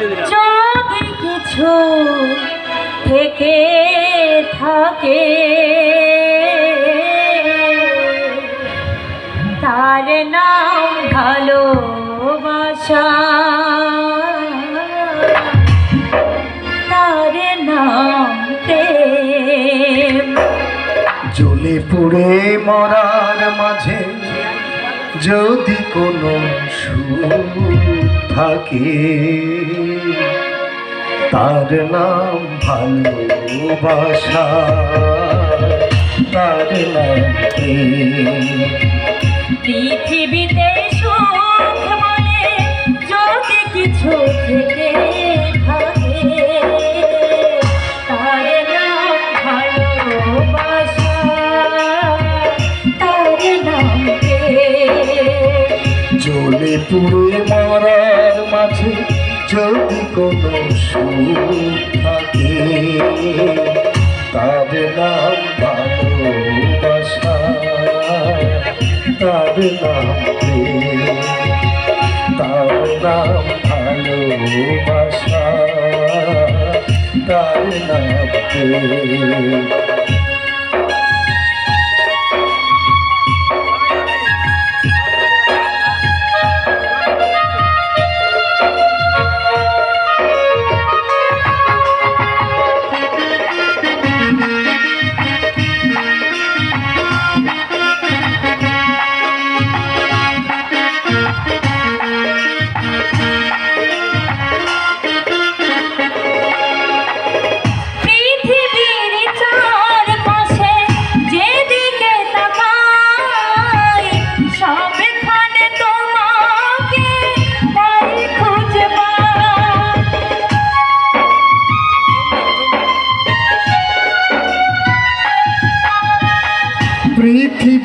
যদি কিছু থেকে থাকে তার নাম ভালোবাসা। তার নাম প্রেম। জ্বলে পুড়ে মাঝে যদি কোনো সুখ থাকে তার নাম ভালোবাসা তার নাম পৃথিবীতে জ্বলে পুড়ে মরার মাঝে যদি কোনো সুখ থাকে তার নাম ভালোবাসা তার নাম। তার নাম ভালোবাসা তার নাম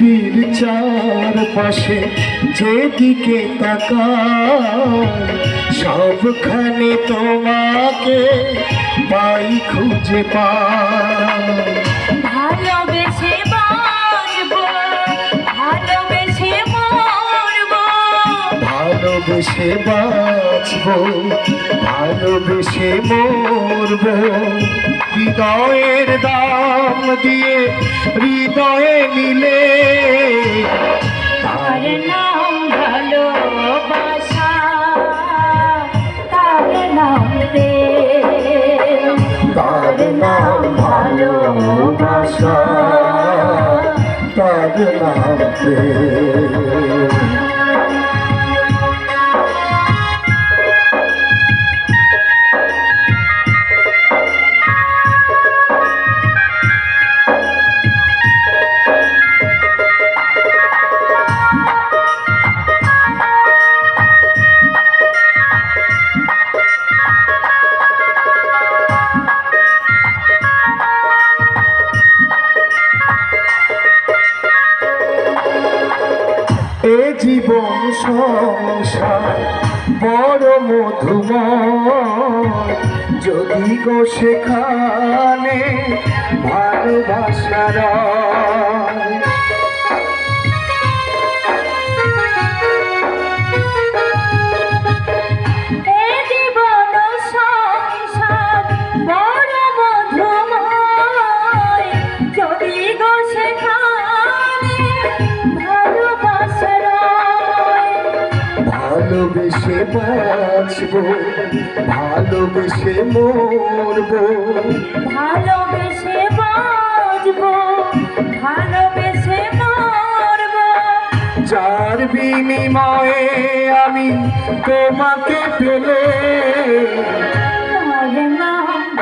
পৃথিবীর চারপাশে যেদিকে তাকাই সবখানে তোমাকে বাই খুঁজে পাই। ভালোবেসে বাঁচবো ভালোবেসে মরবো। ভালোবেসে বাঁচবো ভালোবেসে মরবো। হৃদয়ের দাম দিয়ে নিলে তার নাম ভালোবাসা তার নাম রে তার নাম ভালোবাসা তার নাম প্রেম। এ জীবন সংসার বড় মধুময়। যদি গো সেখানে ভালোবাসার বাঁচবো ভালোবেসে মরবো। ভালোবেসে বাঁচবো ভালোবেসে মরবো। যার বিনিময়ে আমি তোমাকে পেলে।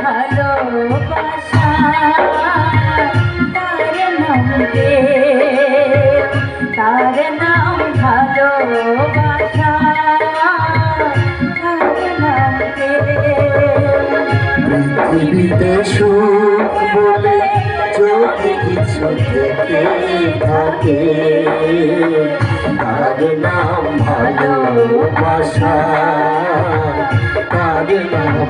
ভালোবাসা। থাকে তার নাম ভালোবাসা তার নাম।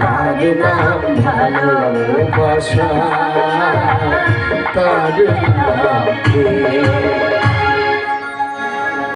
তার নাম ভালোবাসা তার নাম।